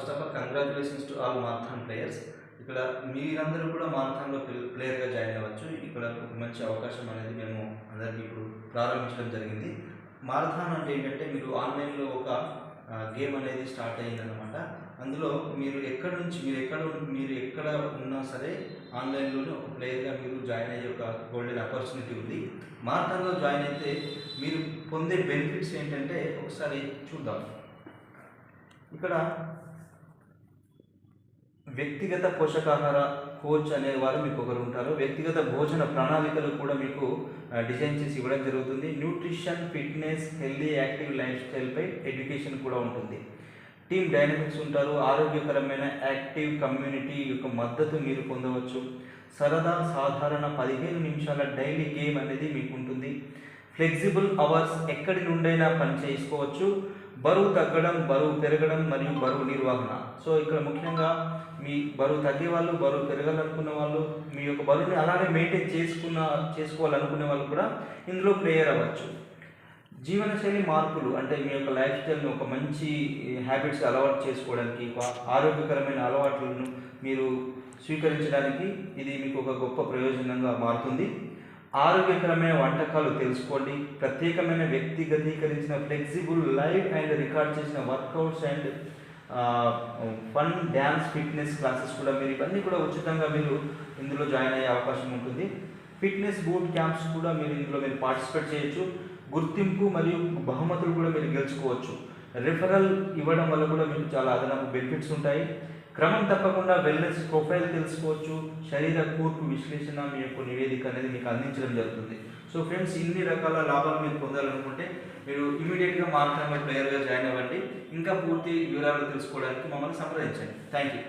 First of all congratulations to all marathon players ఇక్కడ మీరందరూ కూడా మారథాన్లో ప్లేయర్గా జాయిన్ అవ్వచ్చు. ఇక్కడ ఒక మంచి అవకాశం అనేది మేము అందరికీ ఇప్పుడు ప్రారంభించడం జరిగింది. మారథాన్ అంటే ఏంటంటే మీరు ఆన్లైన్లో ఒక గేమ్ అనేది స్టార్ట్ అయ్యిందనమాట అందులో మీరు ఎక్కడ నుంచి మీరు ఎక్కడ మీరు ఎక్కడ ఉన్నా సరే ఆన్లైన్లోనే ఒక ప్లేయర్గా మీరు జాయిన్ అయ్యే ఒక గోల్డెన్ ఆపర్చునిటీ ఉంది. మారథాన్లో జాయిన్ అయితే మీరు పొందే బెనిఫిట్స్ ఏంటంటే ఒకసారి చూద్దాం. ఇక్కడ వ్యక్తిగత పోషకాహార కోచ్ అనేవారు మీకు ఒకరు ఉంటారు. వ్యక్తిగత భోజన ప్రణాళికలు కూడా మీకు డిజైన్ చేసి ఇవ్వడం జరుగుతుంది. Nutrition fitness healthy active life స్టైల్పై education కూడా ఉంటుంది. టీమ్ డైనమిక్స్ ఉంటారు. ఆరోగ్యకరమైన యాక్టివ్ కమ్యూనిటీ యొక్క మద్దతు మీరు పొందవచ్చు. సరదా సాధారణ పదిహేను నిమిషాల డైలీ గేమ్ అనేది మీకు ఉంటుంది. ఫ్లెక్సిబుల్ అవర్స్ ఎక్కడి నుండైనా పని చేసుకోవచ్చు. బరువు తగ్గడం బరువు పెరగడం మరియు బరువు నిర్వహణ. సో ఇక్కడ ముఖ్యంగా మీ బరువు తగ్గే వాళ్ళు బరువు పెరగాలనుకున్న వాళ్ళు మీ యొక్క బరువుని అలానే మెయింటైన్ చేసుకున్న చేసుకోవాలనుకునే వాళ్ళు కూడా ఇందులో ప్లేయర్ అవ్వచ్చు. జీవనశైలి మార్పులు అంటే మీ యొక్క లైఫ్ స్టైల్ని ఒక మంచి హ్యాబిట్స్ అలవాటు చేసుకోవడానికి ఆరోగ్యకరమైన అలవాట్లను మీరు స్వీకరించడానికి ఇది మీకు ఒక గొప్ప ప్రయోజనంగా మారుతుంది. ఆరోగ్యకరమైన వంటకాలు తెలుసుకోండి. ప్రత్యేకమైన వ్యక్తిగతీకరించిన ఫ్లెక్సిబుల్ లైవ్ అండ్ రికార్డ్ చేసిన workouts and fun dance fitness classes కూడా మీరు ఇవన్నీ కూడా ఉచితంగా మీరు ఇందులో జాయిన్ అయ్యే అవకాశం ఉంటుంది. ఫిట్నెస్ బూట్ క్యాంప్స్ కూడా మీరు ఇందులో మీరు పార్టిసిపేట్ చేయొచ్చు. గుర్తింపు మరియు బహుమతులు కూడా మీరు గెలుచుకోవచ్చు. రిఫరల్ ఇవ్వడం వల్ల కూడా మీకు చాలా అదనపు బెనిఫిట్స్ ఉంటాయి. క్రమం తప్పకుండా వెల్నెస్ ప్రొఫైల్ తెలుసుకోవచ్చు. శరీర కూర్పు విశ్లేషణ మీ యొక్క నివేదిక అనేది మీకు అందించడం జరుగుతుంది. సో ఫ్రెండ్స్ ఇన్ని రకాల లాభాలు మీరు పొందాలనుకుంటే మీరు ఇమీడియట్గా మాట్లాడే ప్లేయర్గా జాయిన్ అవ్వండి. ఇంకా పూర్తి వివరాలు తెలుసుకోవడానికి మమ్మల్ని సంప్రదించండి. Thank you